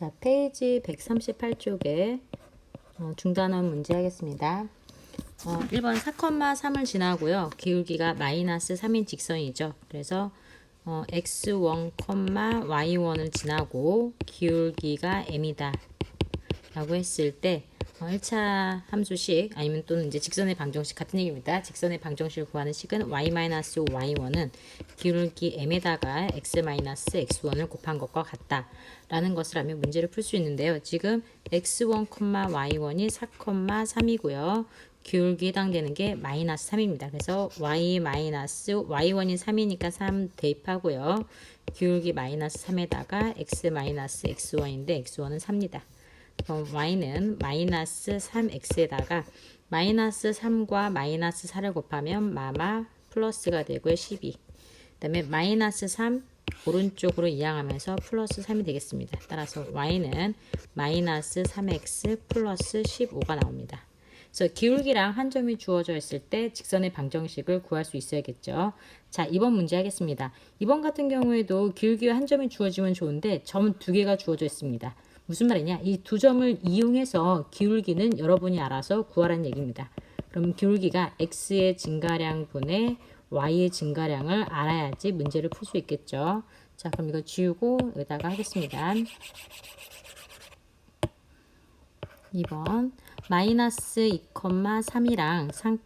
자, 페이지 138쪽에 어, 중단원 문제 하겠습니다. 어, 1번 4,3을 지나고요. 기울기가 마이너스 3인 직선이죠. 그래서 어, x1, y1을 지나고 기울기가 m이다. 라고 했을 때 어, 1차 함수식 아니면 또는 이제 직선의 방정식 같은 얘기입니다. 직선의 방정식을 구하는 식은 y-y1은 기울기 m에다가 x-x1을 곱한 것과 같다. 라는 것을 알면 문제를 풀 수 있는데요. 지금 x1, y1이 4,3이고요. 기울기 해당되는 게 마이너스 3입니다. 그래서 y 마이너스 y1이 3이니까 3 대입하고요. 기울기 마이너스 3에다가 x 마이너스 x1인데 x1은 3입니다. 그럼 y는 마이너스 3x에다가 마이너스 3과 마이너스 4를 곱하면 마마 플러스가 되고요. 12. 그 다음에 마이너스 3 오른쪽으로 이항하면서 플러스 3이 되겠습니다. 따라서 y는 마이너스 3x 플러스 15가 나옵니다. 그래서 기울기랑 한 점이 주어져 있을 때 직선의 방정식을 구할 수 있어야겠죠. 자, 2번 문제 하겠습니다. 2번 같은 경우에도 기울기와 한 점이 주어지면 좋은데 점 두 개가 주어져 있습니다. 무슨 말이냐? 이 두 점을 이용해서 기울기는 여러분이 알아서 구하라는 얘기입니다. 그럼 기울기가 x의 증가량 분의 y의 증가량을 알아야지 문제를 풀 수 있겠죠. 자, 그럼 이거 지우고 여기다가 하겠습니다. 2번 마이너스 2,3이랑 3,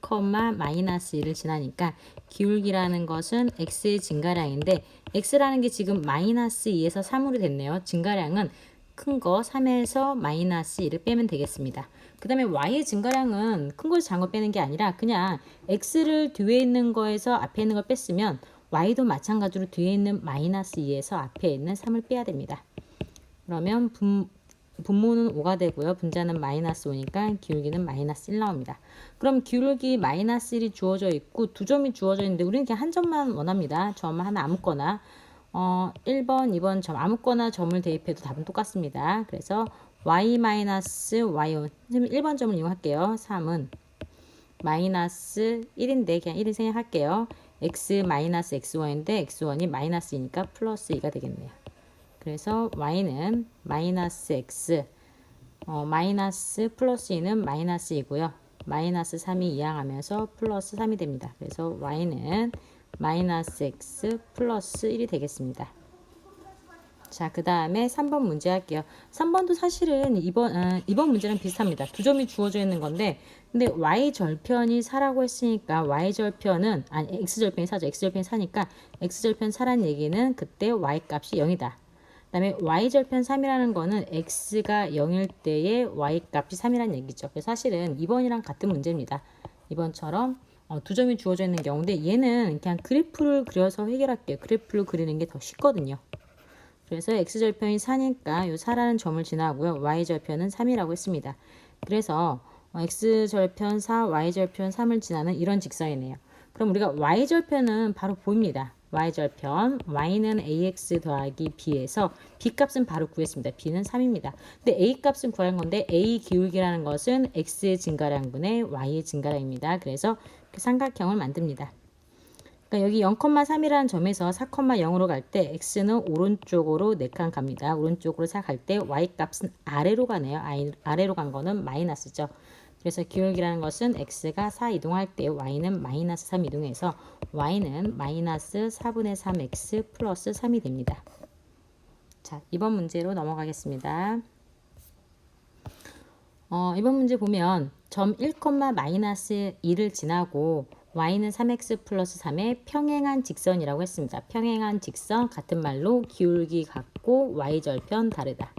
마이너스 1을 지나니까 기울기라는 것은 x의 증가량인데 x라는 게 지금 마이너스 2에서 3으로 됐네요. 증가량은 큰 거 3에서 마이너스 1을 빼면 되겠습니다. 그 다음에 y의 증가량은 큰 것을 작은 거 빼는 게 아니라 그냥 x를 뒤에 있는 거에서 앞에 있는 걸 뺐으면 y도 마찬가지로 뒤에 있는 마이너스 2에서 앞에 있는 3을 빼야 됩니다. 그러면 분, 분모는 5가 되고요. 분자는 마이너스 5니까 기울기는 마이너스 1 나옵니다. 그럼 기울기 마이너스 1이 주어져 있고 두 점이 주어져 있는데 우리는 그냥 한 점만 원합니다. 점 하나 아무거나 어, 1번, 2번 점 아무거나 점을 대입해도 답은 똑같습니다. 그래서 y 마이너스 y 1번 점을 이용할게요. 3은 마이너스 1인데 그냥 1을 생각할게요. x 마이너스 x1인데 x1이 마이너스 2니까 플러스 2가 되겠네요. 그래서 y는 마이너스 x 어, 마이너스 플러스 2는 마이너스 2고요. 마이너스 3이 이항하면서 플러스 3이 됩니다. 그래서 y는 마이너스 x 플러스 1이 되겠습니다. 자, 그 다음에 3번 문제 할게요. 3번도 사실은 이번, 아, 이번 문제랑 비슷합니다. 두 점이 주어져 있는 건데, 근데 y절편이 4라고 했으니까 y절편은, 아니, x절편이 4죠. x절편이 4니까 x절편 4란 얘기는 그때 y값이 0이다. 그 다음에 y절편 3이라는 거는 x가 0일 때의 y값이 3이라는 얘기죠. 그래서 사실은 2번이랑 같은 문제입니다. 이번처럼 어, 두 점이 주어져 있는 경우인데 얘는 그냥 그래프를 그려서 해결할게요. 그래프를 그리는 게 더 쉽거든요. 그래서 x절편이 4니까 요 4라는 점을 지나고요. y절편은 3이라고 했습니다. 그래서 어, x절편 4, y절편 3을 지나는 이런 직선이네요. 그럼 우리가 y절편은 바로 보입니다. Y절편 y는 ax 더하기 b에서 b 값은 바로 구했습니다. b는 3입니다. 근데 a 값은 구한 건데 a 기울기라는 것은 x의 증가량분의 y의 증가량입니다. 그래서 그 삼각형을 만듭니다. 그러니까 여기 0,3이라는 점에서 4,0으로 갈 때 x는 오른쪽으로 4칸 갑니다. 오른쪽으로 4 갈 때 y 값은 아래로 가네요. 아래로 간 거는 마이너스죠. 그래서 기울기라는 것은 x가 4 이동할 때 y는 마이너스 3 이동해서 y는 마이너스 4분의 3x 플러스 3이 됩니다. 자, 이번 문제로 넘어가겠습니다. 어, 이번 문제 보면 점 1, 마이너스 2를 지나고 y는 3x 플러스 3의 평행한 직선이라고 했습니다. 평행한 직선 같은 말로 기울기 같고 y절편 다르다.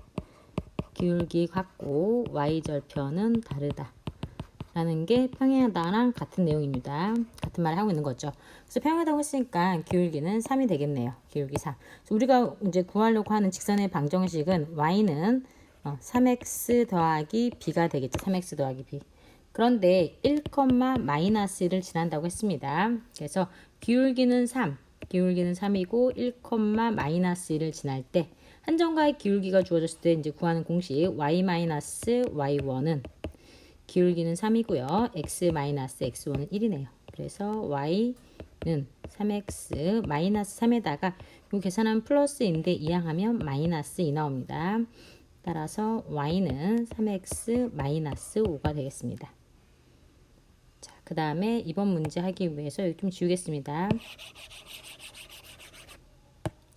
기울기 같고 y절편은 다르다. 라는 게 평행하다랑 같은 내용입니다. 같은 말을 하고 있는 거죠. 그래서 평행하다고 했으니까 기울기는 3이 되겠네요. 기울기 3. 우리가 이제 구하려고 하는 직선의 방정식은 y는 3x 어, 더하기 b가 되겠죠. 3x 더하기 b. 그런데 1, 마이너스를 지난다고 했습니다. 그래서 기울기는 3, 기울기는 3이고 1, 마이너스 1을 지날 때 한정가의 기울기가 주어졌을 때 이제 구하는 공식 y 마이너스 y1은 기울기는 3이고요. x 마이너스 x1은 1이네요. 그래서 y는 3x 마이너스 3에다가 이 계산하면 플러스인데 이항하면 마이너스 2 나옵니다. 따라서 y는 3x 마이너스 5가 되겠습니다. 자, 그 다음에 이번 문제 하기 위해서 여기 좀 지우겠습니다.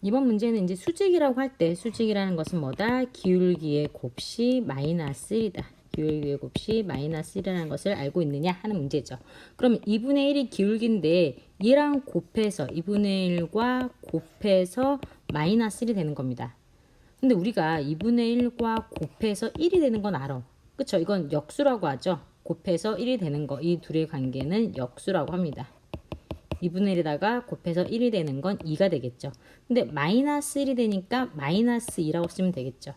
이번 문제는 이제 수직이라고 할 때 수직이라는 것은 뭐다? 기울기의 곱시 마이너스 1이다. 기울기의 곱시 마이너스 1이라는 것을 알고 있느냐 하는 문제죠. 그럼 2분의 1이 기울기인데 얘랑 곱해서 2분의 1과 곱해서 마이너스 1이 되는 겁니다. 근데 우리가 2분의 1과 곱해서 1이 되는 건 알아. 그쵸? 이건 역수라고 하죠. 곱해서 1이 되는 거. 이 둘의 관계는 역수라고 합니다. 2분의 1에다가 곱해서 1이 되는 건 2가 되겠죠. 근데 마이너스 1이 되니까 마이너스 2라고 쓰면 되겠죠.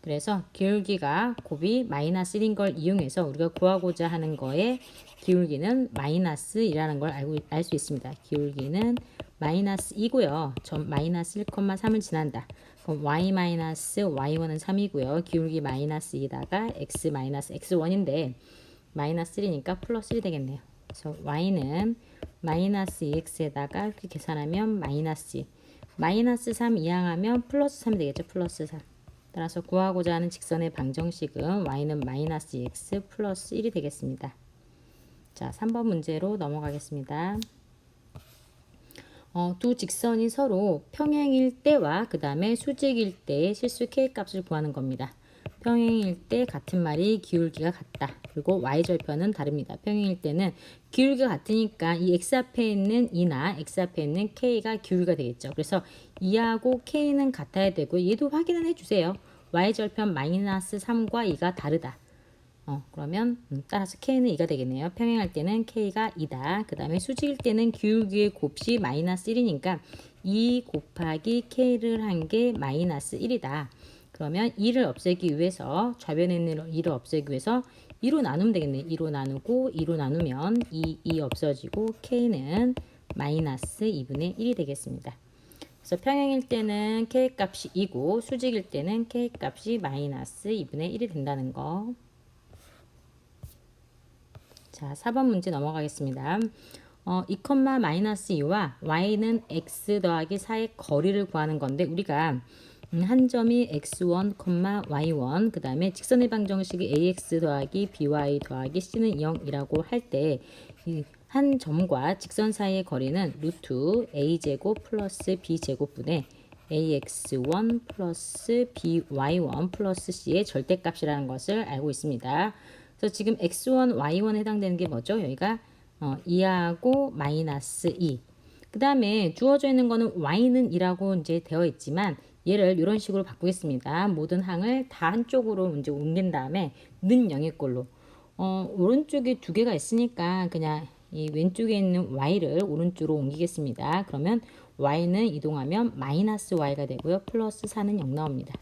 그래서 기울기가 곱이 마이너스 1인 걸 이용해서 우리가 구하고자 하는 거에 기울기는 마이너스 2라는 걸 알고 알 수 있습니다. 기울기는 마이너스 2고요. 점 마이너스 1,3을 지난다. 그럼 y 마이너스 y1은 3이고요. 기울기 마이너스 2다가 x 마이너스 x1인데 마이너스 1이니까 플러스 1이 되겠네요. 그래서 y는 마이너스 2x에다가 이렇게 계산하면 마이너스 2. 마이너스 3 이항하면 플러스 3이 되겠죠. 플러스 3. 따라서 구하고자 하는 직선의 방정식은 y는 마이너스 2x 플러스 1이 되겠습니다. 자, 3번 문제로 넘어가겠습니다. 어, 두 직선이 서로 평행일 때와 그 다음에 수직일 때의 실수 k 값을 구하는 겁니다. 평행일 때 같은 말이 기울기가 같다. 그리고 y절편은 다릅니다. 평행일 때는 기울기가 같으니까 이 x 앞에 있는 2나 x 앞에 있는 k가 기울기가 되겠죠. 그래서 2하고 k는 같아야 되고 얘도 확인을 해주세요. y절편 마이너스 3과 2가 다르다. 어, 그러면 음, 따라서 k는 2가 되겠네요. 평행할 때는 k가 2다. 그 다음에 수직일 때는 기울기의 곱이 마이너스 1이니까 2 곱하기 k를 한 게 마이너스 1이다. 그러면 2를 없애기 위해서 좌변에 있는 2를 없애기 위해서 2로 나누면 되겠네. 2로 나누고 2로 나누면 2, 2 없어지고 k는 마이너스 2분의 1이 되겠습니다. 그래서 평행일 때는 k 값이 2고 수직일 때는 k 값이 마이너스 2분의 1이 된다는 거. 자, 4번 문제 넘어가겠습니다. 어, 2, 마이너스 2와 y는 x 더하기 4의 거리를 구하는 건데 우리가 음, 한 점이 x1, y1 그 다음에 직선의 방정식이 ax 더하기 by 더하기 c는 0이라고 할 때 한 점과 직선 사이의 거리는 루트 a제곱 플러스 b제곱분의 ax1 플러스 by1 플러스 c의 절대값이라는 것을 알고 있습니다. 그래서 지금 x1, y1에 해당되는 게 뭐죠? 여기가 어, 2하고 마이너스 2. 그 다음에 주어져 있는 거는 y는 2라고 이제 되어 있지만 얘를 이런 식으로 바꾸겠습니다. 모든 항을 다 한쪽으로 이제 옮긴 다음에 는 0의 꼴로 어, 오른쪽에 두 개가 있으니까 그냥 이 왼쪽에 있는 y를 오른쪽으로 옮기겠습니다. 그러면 y는 이동하면 마이너스 y가 되고요. 플러스 4는 0 나옵니다.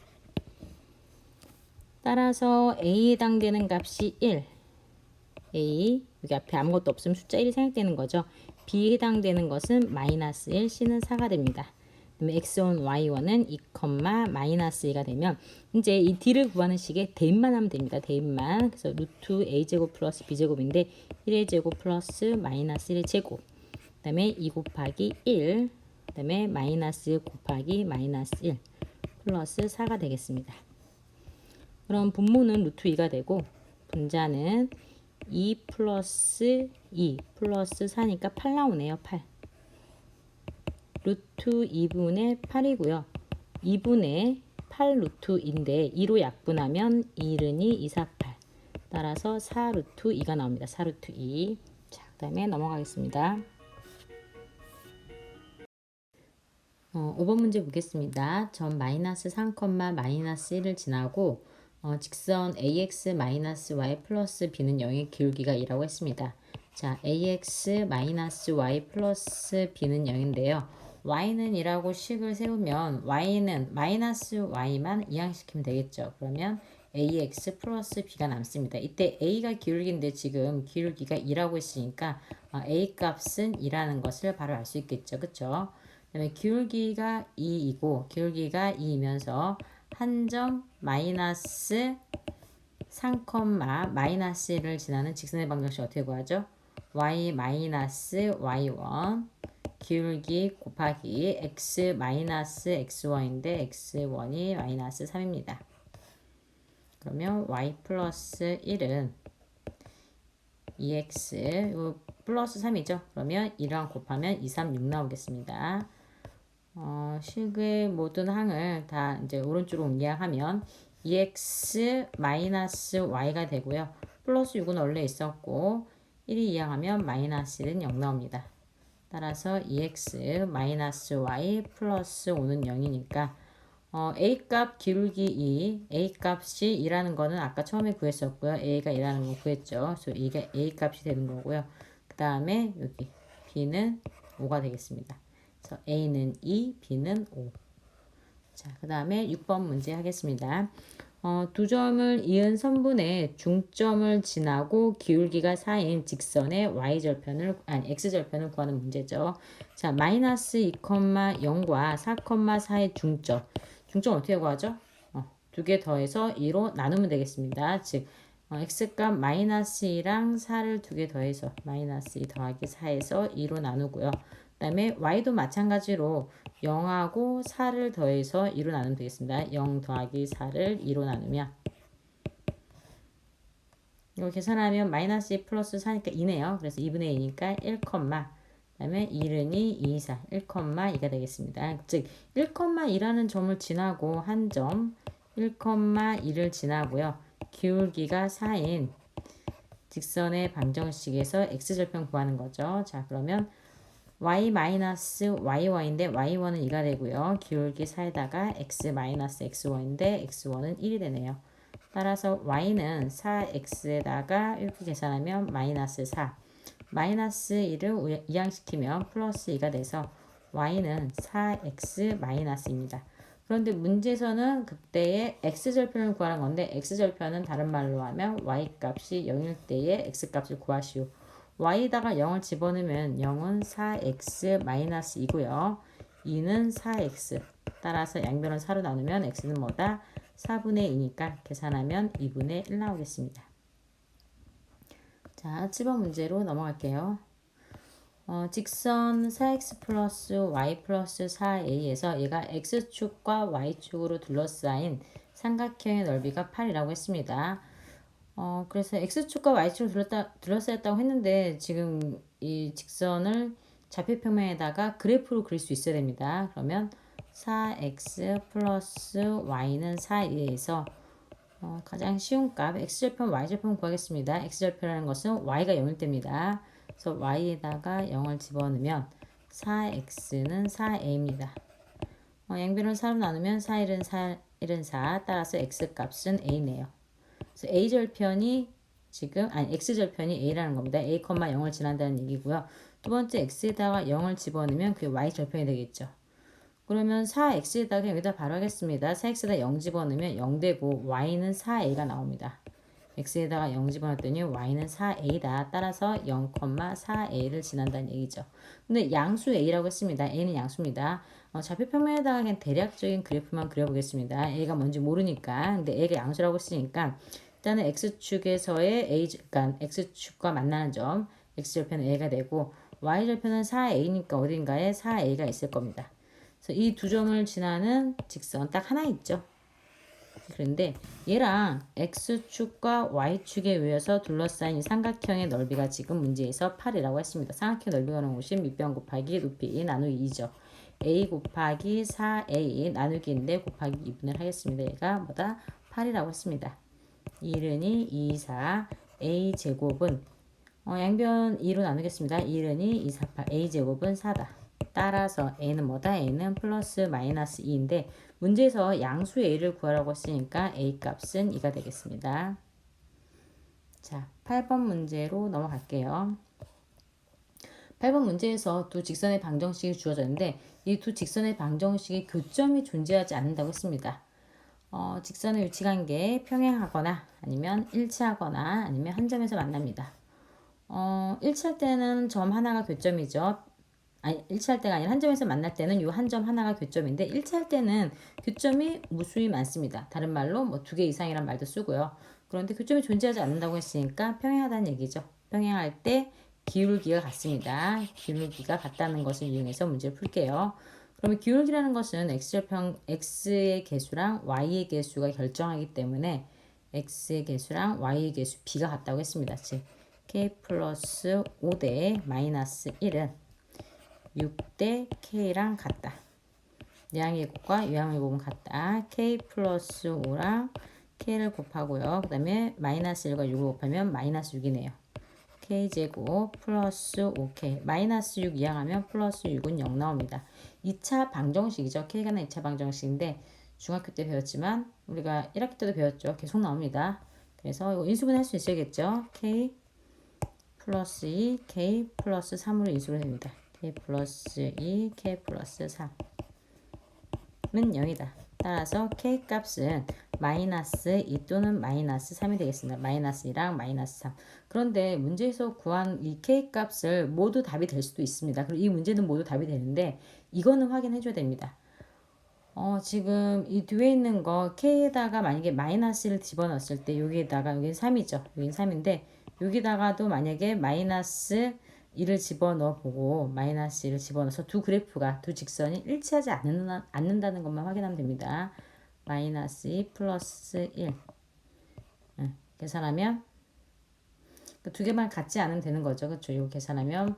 따라서 A에 해당되는 값이 1. A, 여기 앞에 아무것도 없으면 숫자 1이 생략되는 거죠. B에 해당되는 것은 마이너스 1, C는 4가 됩니다. 그다음에 x1, y1은 2, 마이너스 2가 되면 이제 이 d를 구하는 식에 대입만 하면 됩니다. 대입만. 그래서 루트 a제곱 플러스 b제곱인데 1의 제곱 플러스 마이너스 1의 제곱. 그 다음에 2 곱하기 1. 그다음에 마이너스 곱하기 마이너스 1 플러스 4가 되겠습니다. 그럼 분모는 루트 2가 되고 분자는 2 플러스 2 플러스 4니까 8 나오네요. 8. 루트 2분의 8이고요. 2분의 8 루트인데 2로 약분하면 1은이 2, 4, 8. 따라서 4 루트 2가 나옵니다. 4 루트 2. 자, 그 다음에 넘어가겠습니다. 어, 5번 문제 보겠습니다. 점 마이너스 3, 마이너스 1을 지나고 어, 직선 ax 마이너스 y 플러스 b는 0의 기울기가 2라고 했습니다. 자, ax 마이너스 y 플러스 b는 0인데요. y는 2라고 식을 세우면 y는 마이너스 y만 이항시키면 되겠죠. 그러면 ax 플러스 b가 남습니다. 이때 a가 기울기인데 지금 기울기가 2라고 했으니까 어, a 값은 2라는 것을 바로 알 수 있겠죠. 그쵸? 그 다음에 기울기가 2이고 기울기가 2이면서 한 점 마이너스 3, 마이너스 1을 지나는 직선의 방정식 어떻게 구하죠? y 마이너스 y1 기울기 곱하기 x 마이너스 x1인데 x1이 마이너스 3입니다. 그러면 y 플러스 1은 2x 요 플러스 3이죠. 그러면 2랑 곱하면 2, 3, 6 나오겠습니다. 어, 식의 모든 항을 다 이제 오른쪽으로 옮겨하면 2x 마이너스 y가 되고요. 플러스 6은 원래 있었고 1이 이항하면 마이너스 1은 0 나옵니다. 따라서 2x 마이너스 y 플러스 5는 0이니까 어, a 값 기울기 2, a 값이 2라는 거는 아까 처음에 구했었고요. a가 2라는 거 구했죠. 그래서 이게 a 값이 되는 거고요. 그 다음에 여기 b는 5가 되겠습니다. 그래서 a는 2, b는 5. 자, 그 다음에 6번 문제 하겠습니다. 어, 두 점을 이은 선분의 중점을 지나고 기울기가 4인 직선의 y절편을 아니 x절편을 구하는 문제죠. 자, 마이너스 2,0과 4,4의 중점. 중점 어떻게 구하죠? 어, 두 개 더해서 2로 나누면 되겠습니다. 즉 어, x값 마이너스 2랑 4를 두 개 더해서 마이너스 2 더하기 4에서 2로 나누고요. 그 다음에 y도 마찬가지로 0하고 4를 더해서 2로 나누면 되겠습니다. 0 더하기 4를 2로 나누면 이거 계산하면 마이너스 2 플러스 4니까 2네요. 그래서 2분의 2니까 1, 그다음에 1은 2, 2, 4, 1,2가 되겠습니다. 즉 1,2라는 점을 지나고 한 점, 1,2를 지나고요. 기울기가 4인 직선의 방정식에서 x절편 구하는 거죠. 자 그러면 y 마이너스 y1인데 y1은 2가 되고요. 기울기 4에다가 x 마이너스 x1인데 x1은 1이 되네요. 따라서 y는 4x에다가 이렇게 계산하면 마이너스 4 마이너스 1을 이항시키면 플러스 2가 돼서 y는 4x 마이너스입니다. 그런데 문제에서는 그때의 x절편을 구하는 건데 x절편은 다른 말로 하면 y 값이 0일 때의 x 값을 구하시오. Y에다가 0을 집어넣으면 0은 4x 마이너스 2고요. 2는 4x. 따라서 양변을 4로 나누면 x는 뭐다? 4분의 2니까 계산하면 2분의 1 나오겠습니다. 자, 7번 문제로 넘어갈게요. 어, 직선 4x 플러스 y 플러스 4a에서 얘가 x축과 y축으로 둘러싸인 삼각형의 넓이가 8이라고 했습니다. 어, 그래서 x축과 y축으로 둘러싸, 둘러싸였다고 했는데 지금 이 직선을 좌표평면에다가 그래프로 그릴 수 있어야 됩니다. 그러면 4x 플러스 y는 4에서 어, 가장 쉬운 값 x절편 y절편 구하겠습니다. x절편이라는 것은 y가 0일 때입니다. 그래서 y에다가 0을 집어넣으면 4x는 4a입니다. 어, 양변을 4로 나누면 4, 1은 4, 1은 4 따라서 x값은 a네요. 그래서 a절편이 지금 아니 x절편이 a라는 겁니다. a, 0을 지난다는 얘기고요. 두 번째 x에다가 0을 집어넣으면 그게 y절편이 되겠죠. 그러면 4x에다가 여기다 바로 하겠습니다. 4x에다 0 집어넣으면 0 되고 y는 4a가 나옵니다. x에다가 0 집어넣었더니 y는 4a다. 따라서 0,4a를 지난다는 얘기죠. 근데 양수 a라고 했습니다. a는 양수입니다. 어, 좌표 평면에다가 그냥 대략적인 그래프만 그려보겠습니다. a가 뭔지 모르니까. 근데 a가 양수라고 했으니까 일단은 x축에서의 a, 그러니까 x축과 만나는 점 x절편은 a가 되고 y절편은 4a니까 어딘가에 4a가 있을 겁니다. 그래서 이 두 점을 지나는 직선 딱 하나 있죠. 그런데 얘랑 x축과 y축에 의해서 둘러싸인 이 삼각형의 넓이가 지금 문제에서 8이라고 했습니다. 삼각형 넓이가 나온 곳이 밑변 곱하기 높이 2 나누기 2죠. a 곱하기 4a 나누기 인데 곱하기 2분을 하겠습니다. 얘가 뭐다? 8이라고 했습니다. 1은이 2, 4, a 제곱은 어, 양변 2로 나누겠습니다. 1은이 2, 4, 8, a 제곱은 4다. 따라서 a는 뭐다? a는 플러스 마이너스 2인데 문제에서 양수 a를 구하라고 했으니까 a 값은 2가 되겠습니다. 자, 8번 문제로 넘어갈게요. 8번 문제에서 두 직선의 방정식이 주어졌는데 이 두 직선의 방정식이 교점이 존재하지 않는다고 했습니다. 어, 직선의 위치관계 평행하거나 아니면 일치하거나 아니면 한 점에서 만납니다. 어, 일치할 때는 점 하나가 교점이죠. 아니 일치할 때가 아니라 한 점에서 만날 때는 이한점 하나가 교점인데 일치할 때는 교점이 무수히 많습니다. 다른 말로 뭐 두 개 이상이란 말도 쓰고요. 그런데 교점이 존재하지 않는다고 했으니까 평행하다는 얘기죠. 평행할 때 기울기가 같습니다. 기울기가 같다는 것을 이용해서 문제를 풀게요. 그러면 기울기라는 것은 x절평 x의 개수랑 y의 개수가 결정하기 때문에 x의 개수랑 y의 개수 b가 같다고 했습니다. 즉 k 플러스 5대 마이너스 1은 6대 k랑 같다. 내항의 곱과 유항의 곱은 같다. k 플러스 5랑 k를 곱하고요. 그 다음에 마이너스 1과 6을 곱하면 마이너스 6이네요. k제곱 플러스 5k 마이너스 6 이항하면 플러스 6은 0 나옵니다. 2차 방정식이죠. k가 는 2차 방정식인데 중학교 때 배웠지만 우리가 1학기 때도 배웠죠. 계속 나옵니다. 그래서 이거 인수분 할 수 있어야겠죠. k 플러스 2 k 플러스 3으로 인수를 됩니다. k 플러스 2 k 플러스 3은 0이다. 따라서 k 값은 마이너스 2 또는 마이너스 3이 되겠습니다. 마이너스 2랑 마이너스 3. 그런데 문제에서 구한 이 k 값을 모두 답이 될 수도 있습니다. 그리고 이 문제는 모두 답이 되는데 이거는 확인해 줘야 됩니다. 어, 지금 이 뒤에 있는 거 k에다가 만약에 마이너스를 집어넣었을 때 여기에다가 여기는 3이죠. 여기는 3인데 여기다가도 만약에 마이너스 1을 집어넣어 보고 마이너스 1을 집어넣어서 두 그래프가 두 직선이 일치하지 않는다, 않는다는 것만 확인하면 됩니다. 마이너스 2 플러스 1 응, 계산하면 그 두 개만 같지 않으면 되는 거죠. 그렇죠? 이거 계산하면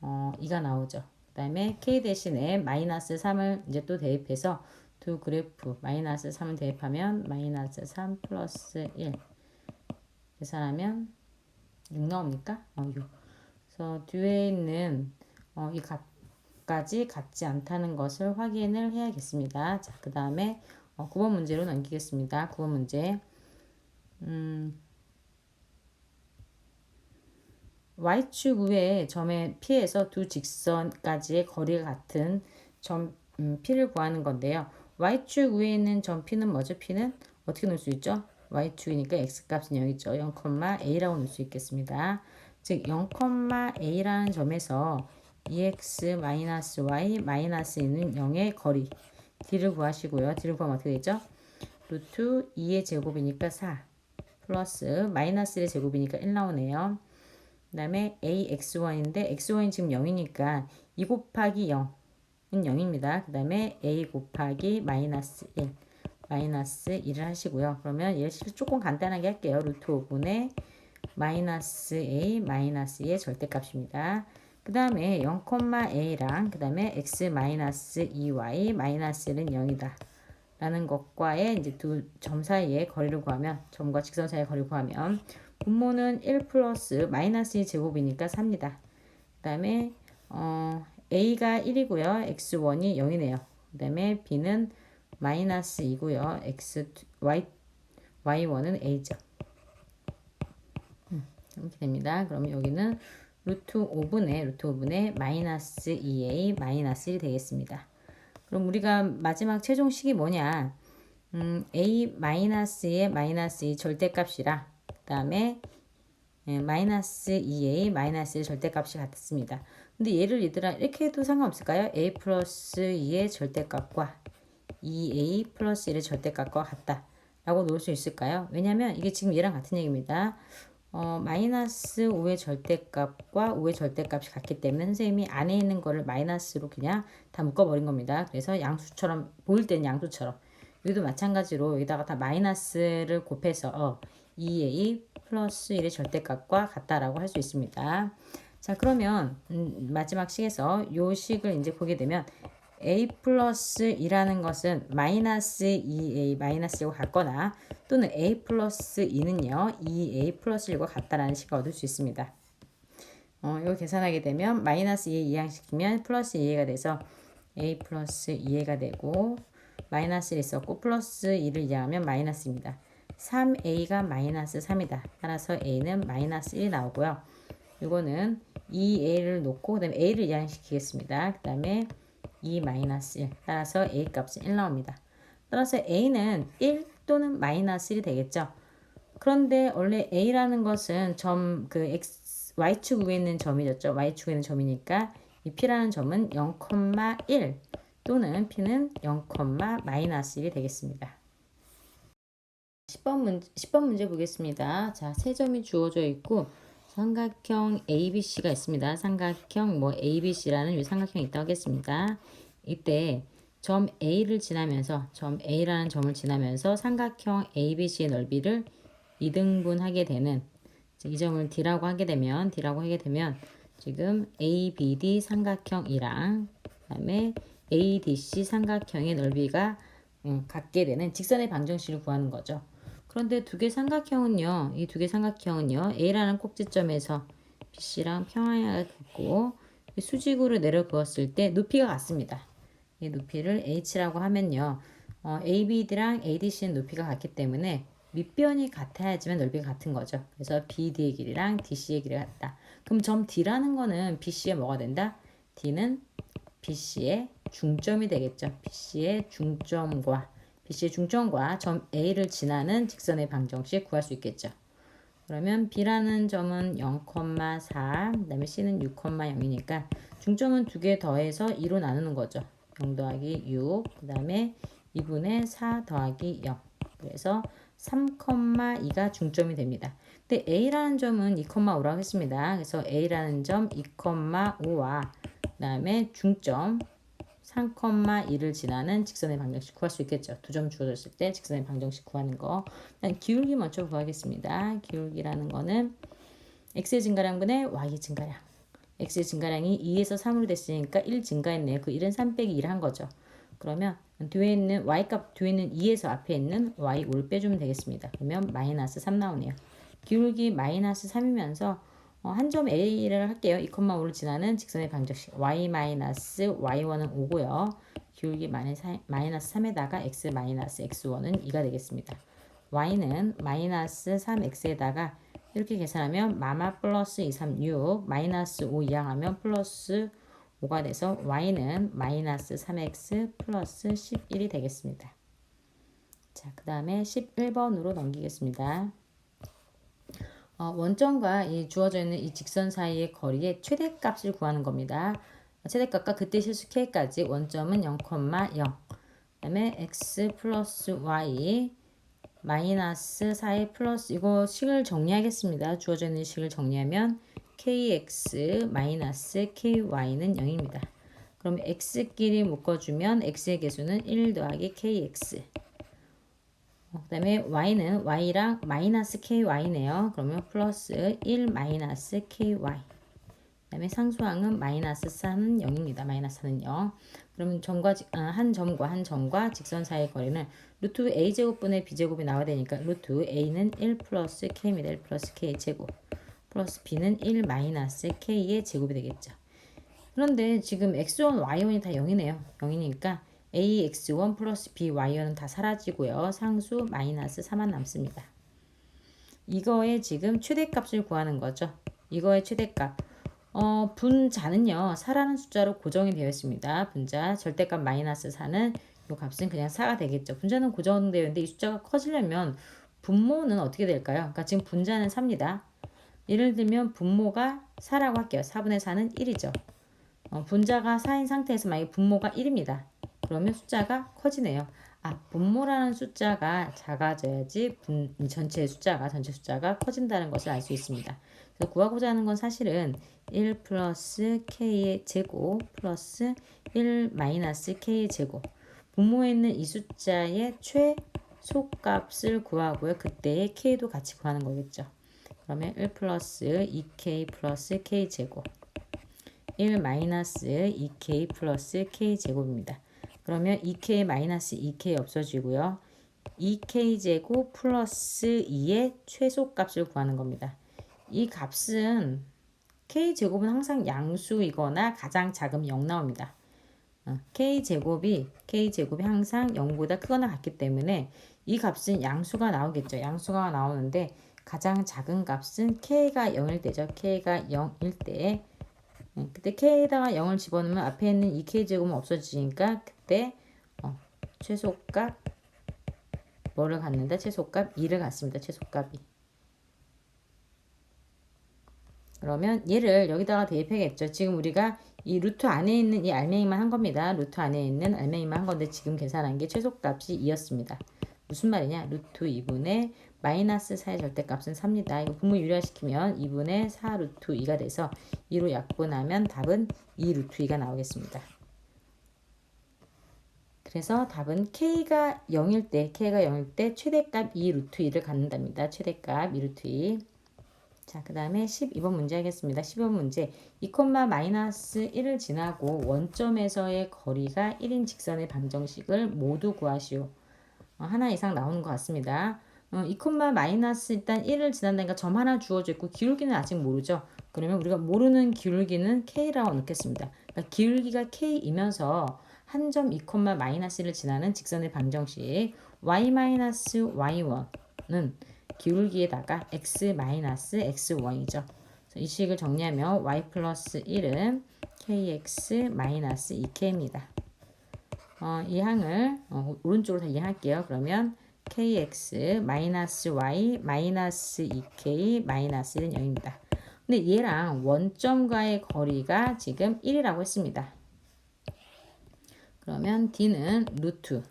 어, 2가 나오죠. 그 다음에 k 대신에 마이너스 3을 이제 또 대입해서 두 그래프 마이너스 3을 대입하면 마이너스 3 플러스 1 계산하면 6 나옵니까? 어, 6. 그래서 뒤에 있는 어, 이 값까지 같지 않다는 것을 확인을 해야겠습니다. 자, 그 다음에 어, 9번 문제로 넘기겠습니다. 9번 문제. 음, y축 위의 점의 p에서 두 직선까지의 거리가 같은 점 음, p를 구하는 건데요. y축 위에 있는 점 p는 뭐죠? p는 어떻게 놓을 수 있죠? y축이니까 x값은 0이죠. 0,a라고 놓을 수 있겠습니다. 즉 0,a라는 점에서 2x-y 마이너스 2는 0의 거리 d를 구하시고요. d를 구하면 어떻게 되죠? 루트 2의 제곱이니까 4 플러스 마이너스 1의 제곱이니까 1 나오네요. 그 다음에 AX1인데 X1이 지금 0이니까 2 곱하기 0은 0입니다. 그 다음에 A 곱하기 마이너스 1 마이너스 1을 하시고요. 그러면 얘를 조금 간단하게 할게요. 루트 5분의 마이너스 A 마이너스 2의 절대값입니다. 그 다음에 0,a랑 그 다음에 x 마이너스 2y 마이너스 1은 0이다. 라는 것과의 이제 두 점 사이의 거리를 구하면 점과 직선 사이의 거리를 구하면 분모는 1 플러스 마이너스 2 제곱이니까 3입니다. 그 다음에 어, a가 1이고요. x1이 0이네요. 그 다음에 b는 마이너스 2고요. x y y1은 a죠. 음, 이렇게 됩니다. 그러면 여기는 루트 5분의 루트 5분의 마이너스 2a 마이너스 1이 되겠습니다. 그럼 우리가 마지막 최종식이 뭐냐? 음, a 마이너스의 마이너스 2 절대값이라 그 다음에 예, 마이너스 2a 마이너스 1 절대값이 같습니다. 근데 얘를 얘들아 이렇게 해도 상관없을까요? a 플러스 2의 절대값과 2a 플러스 1의 절대값과 같다. 라고 놓을 수 있을까요? 왜냐면 이게 지금 얘랑 같은 얘기입니다. 어, 마이너스 5의 절대값과 5의 절대값이 같기 때문에 선생님이 안에 있는 거를 마이너스로 그냥 다 묶어버린 겁니다. 그래서 양수처럼 보일 때는 양수처럼 여기도 마찬가지로 여기다가 다 마이너스를 곱해서 어, 2a 플러스 1의 절대값과 같다라고 할 수 있습니다. 자 그러면 음, 마지막 식에서 요 식을 이제 보게 되면 a 플러스 2라는 것은 마이너스 2a 마이너스 1과 같거나 또는 a 플러스 2는요 2a 플러스 1과 같다라는 식을 얻을 수 있습니다. 어, 이거 계산하게 되면 마이너스 2에 이항시키면 플러스 2a가 돼서 a 플러스 2a가 되고 마이너스 1 있었고 플러스 2를 이항하면 마이너스입니다. 3a가 마이너스 3이다. 따라서 a는 마이너스 1이 나오고요. 이거는 2a를 놓고 그 다음에 a를 이항시키겠습니다. 그 다음에 2 마이너스 1 따라서 a 값은 1 나옵니다. 따라서 a는 1 또는 마이너스 1이 되겠죠. 그런데 원래 a라는 것은 점 그 x y축 위에 있는 점이었죠. y축에 있는 점이니까 이 p라는 점은 0,1 또는 p는 0, 마이너스 1이 되겠습니다. 10번 문제, 10번 문제 보겠습니다. 자, 세 점이 주어져 있고 삼각형 ABC가 있습니다. 삼각형 뭐 ABC라는 이 삼각형이 있다고 하겠습니다. 이때 점 A를 지나면서 점 A라는 점을 지나면서 삼각형 ABC의 넓이를 2등분하게 되는 이 점을 D라고 하게 되면 D라고 하게 되면 지금 ABD 삼각형이랑 그다음에 ADC 삼각형의 넓이가 음, 같게 되는 직선의 방정식을 구하는 거죠. 그런데 두 개 삼각형은요, 이 두 개 삼각형은요, A라는 꼭지점에서 BC랑 평행하게 긋고 수직으로 내려 그었을 때 높이가 같습니다. 이 높이를 H라고 하면요, 어, ABD랑 ADC는 높이가 같기 때문에 밑변이 같아야지만 넓이가 같은 거죠. 그래서 BD의 길이랑 DC의 길이가 같다. 그럼 점 D라는 거는 BC에 뭐가 된다? D는 BC의 중점이 되겠죠. BC의 중점과 BC의 중점과 점 A를 지나는 직선의 방정식 구할 수 있겠죠. 그러면 B라는 점은 0,4, 그 다음에 C는 6,0이니까 중점은 두 개 더해서 2로 나누는 거죠. 0 더하기 6, 그 다음에 2분의 4 더하기 0. 그래서 3,2가 중점이 됩니다. 근데 A라는 점은 2,5라고 했습니다. 그래서 A라는 점 2,5와 그 다음에 중점 3,2를 지나는 직선의 방정식 구할 수 있겠죠. 두 점 주어졌을 때 직선의 방정식 구하는 거. 기울기 먼저 구하겠습니다. 기울기라는 거는 x의 증가량분의 y의 증가량. x의 증가량이 2에서 3으로 됐으니까 1 증가했네요. 그 1은 3 빼기 1 한 거죠. 그러면 뒤에 있는 y값 뒤에 있는 2에서 앞에 있는 y 5를 빼주면 되겠습니다. 그러면 마이너스 3 나오네요. 기울기 마이너스 3이면서 어, 한 점 A를 할게요. 2,5를 지나는 직선의 방정식 y 마이너스 y1은 5고요. 기울기 마이너스 3에다가 x 마이너스 x1은 2가 되겠습니다. y는 마이너스 3x에다가 이렇게 계산하면 마마 플러스 2, 3, 6 마이너스 5 이항하면 플러스 5가 돼서 y는 마이너스 3x 플러스 11이 되겠습니다. 자, 그 다음에 11번으로 넘기겠습니다. 어, 원점과 이 주어져 있는 이 직선 사이의 거리의 최대값을 구하는 겁니다. 최대값과 그때 실수 k까지 원점은 0,0 그다음에 x 플러스 y 마이너스 4의 플러스 이거 식을 정리하겠습니다. 주어져 있는 식을 정리하면 kx 마이너스 ky는 0입니다. 그럼 x끼리 묶어주면 x의 개수는 1 더하기 kx 그 다음에 y는 y랑 마이너스 ky네요. 그러면 플러스 1 마이너스 ky 그 다음에 상수항은 마이너스 4는 0입니다. 마이너스 4는 0. 그러면 점과 아, 한 점과 한 점과 직선 사이의 거리는 루트 a제곱분의 b제곱이 나와야 되니까 루트 a는 1 플러스 k입니다. 1 플러스 k 제곱 플러스 b는 1 마이너스 k의 제곱이 되겠죠. 그런데 지금 x1, y1이 다 0이네요. 0이니까 ax1 플러스 by는 다 사라지고요. 상수 마이너스 4만 남습니다. 이거의 지금 최대값을 구하는 거죠. 이거의 최대값. 어, 분자는요. 4라는 숫자로 고정이 되어 있습니다. 분자 절대값 마이너스 4는 이 값은 그냥 4가 되겠죠. 분자는 고정되어 있는데 이 숫자가 커지려면 분모는 어떻게 될까요? 그러니까 지금 분자는 4입니다. 예를 들면 분모가 4라고 할게요. 4분의 4는 1이죠. 어, 분자가 4인 상태에서 만약에 분모가 1입니다. 그러면 숫자가 커지네요. 아, 분모라는 숫자가 작아져야지 분, 전체 숫자가 전체 숫자가 커진다는 것을 알 수 있습니다. 그래서 구하고자 하는 건 사실은 1 플러스 k의 제곱 플러스 1 마이너스 k의 제곱 분모에 있는 이 숫자의 최소값을 구하고요. 그때의 k도 같이 구하는 거겠죠. 그러면 1 플러스 2k 플러스 k 제곱 1 마이너스 2k 플러스 k 제곱입니다. 그러면 2k 마이너스 2k 없어지고요. 2k 제곱 플러스 2의 최소값을 구하는 겁니다. 이 값은 k 제곱은 항상 양수이거나 가장 작으면 0 나옵니다. 어, k 제곱이 k 제곱이 항상 0보다 크거나 같기 때문에 이 값은 양수가 나오겠죠. 양수가 나오는데 가장 작은 값은 k가 0일 때죠. k가 0일 때에 네, 그때 k에다가 0을 집어넣으면 앞에 있는 2k 제곱은 없어지니까 그 때 어, 최소값 뭐를 갖는다? 최소값 2를 갖습니다. 최소값이. 그러면 얘를 여기다가 대입해야겠죠. 지금 우리가 이 루트 안에 있는 이 알맹이만 한 겁니다. 루트 안에 있는 알맹이만 한 건데 지금 계산한 게 최소값이 2였습니다. 무슨 말이냐? 루트 2분의 마이너스 4의 절대값은 3입니다. 이거 분모 유리화시키면 2분의 4 루트 2가 돼서 2로 약분하면 답은 2 루트 2가 나오겠습니다. 그래서 답은 k가 0일 때, k가 0일 때 최대값 2 루트 2를 갖는답니다. 최대값 2 루트 2. 자, 그 다음에 12번 문제 하겠습니다. 12번 문제. 2, 마이너스 1을 지나고 원점에서의 거리가 1인 직선의 방정식을 모두 구하시오. 어, 하나 이상 나오는 것 같습니다. 어, 2, 마이너스 일단 1을 지난다니까 점 하나 주어져 있고 기울기는 아직 모르죠. 그러면 우리가 모르는 기울기는 k라고 넣겠습니다. 그러니까 기울기가 k이면서 한점 2, 마이너스를 지나는 직선의 방정식 y 마이너스 y1은 기울기에다가 x 마이너스 x1이죠. 이 식을 정리하면 y 플러스 1은 kx 마이너스 2k입니다. 어, 이 항을 어, 오른쪽으로 다 이해할게요. 그러면 kx 마이너스 y 마이너스 2k 마이너스 1은 0입니다. 근데 얘랑 원점과의 거리가 지금 1이라고 했습니다. 그러면 d는 루트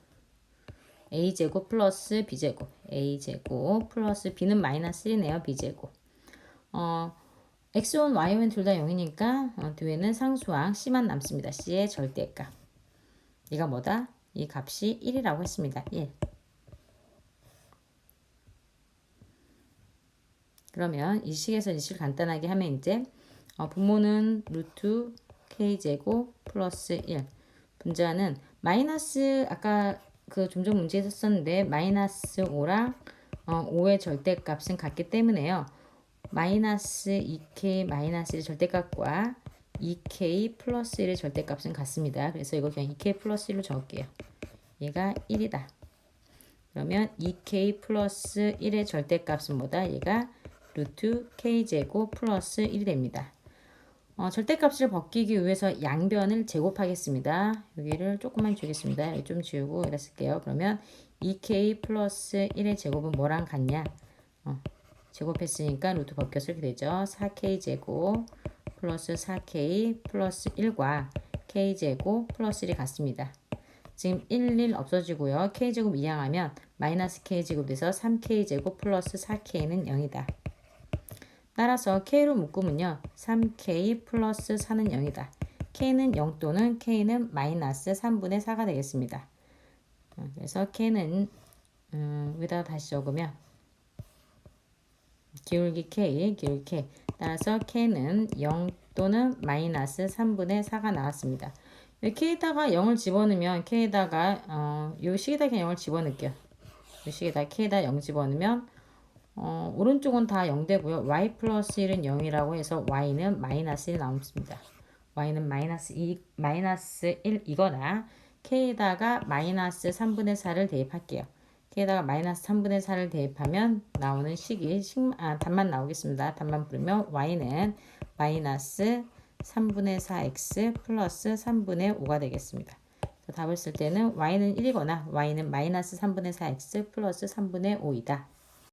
a제곱 플러스 b제곱 a제곱 플러스 b는 마이너스 1이네요. b제곱 어, x1, y1 둘 다 0이니까 어, 뒤에는 상수항 c만 남습니다. c의 절대값 얘가 뭐다? 이 값이 1이라고 했습니다. 1 그러면 이 식에서 이 식을 간단하게 하면 이제 어, 분모는 루트 k제곱 플러스 1 분자는 마이너스 아까 그 종종 문제에 썼었는데 마이너스 5랑 어, 5의 절대값은 같기 때문에요. 마이너스 2k 마이너스 1의 절대값과 2k 플러스 1의 절대값은 같습니다. 그래서 이거 그냥 2k 플러스 1로 적을게요. 얘가 1이다. 그러면 2k 플러스 1의 절대값은 뭐다? 얘가 루트 k제곱 플러스 1이 됩니다. 어, 절대값을 벗기기 위해서 양변을 제곱하겠습니다. 여기를 조금만 주겠습니다. 여기 좀 지우고 쓸게요. 그러면 2k 플러스 1의 제곱은 뭐랑 같냐? 어, 제곱했으니까 루트 벗겨서 이렇게 되죠. 4k 제곱 플러스 4k 플러스 1과 k 제곱 플러스 1이 같습니다. 지금 1, 1 없어지고요. k제곱 이항하면 마이너스 k제곱 돼서 3k제곱 플러스 4k는 0이다. 따라서 k로 묶으면요. 3k 플러스 4는 0이다. k는 0 또는 k는 마이너스 3분의 4가 되겠습니다. 어, 그래서 k는 음, 위다가 다시 적으면 기울기 k, 기울기 k. 따라서 k는 0 또는 마이너스 3분의 4가 나왔습니다. k에다가 0을 집어넣으면 k에다가 어, 요 식에다 그냥 0을 집어넣을게요. 요 식에다 k에다 0 집어넣으면 어, 오른쪽은 다 0되고요. y 플러스 1은 0이라고 해서 y는 마이너스 1 나옵니다. y는 마이너스 2, 마이너스 1이거나 k에다가 마이너스 3분의 4를 대입할게요. k에다가 마이너스 3분의 4를 대입하면 나오는 식이 식, 아, 답만 나오겠습니다. 답만 부르면 y는 마이너스 3분의 4x 플러스 3분의 5가 되겠습니다. 답을 쓸 때는 y는 1이거나 y는 마이너스 3분의 4x 플러스 3분의 5이다.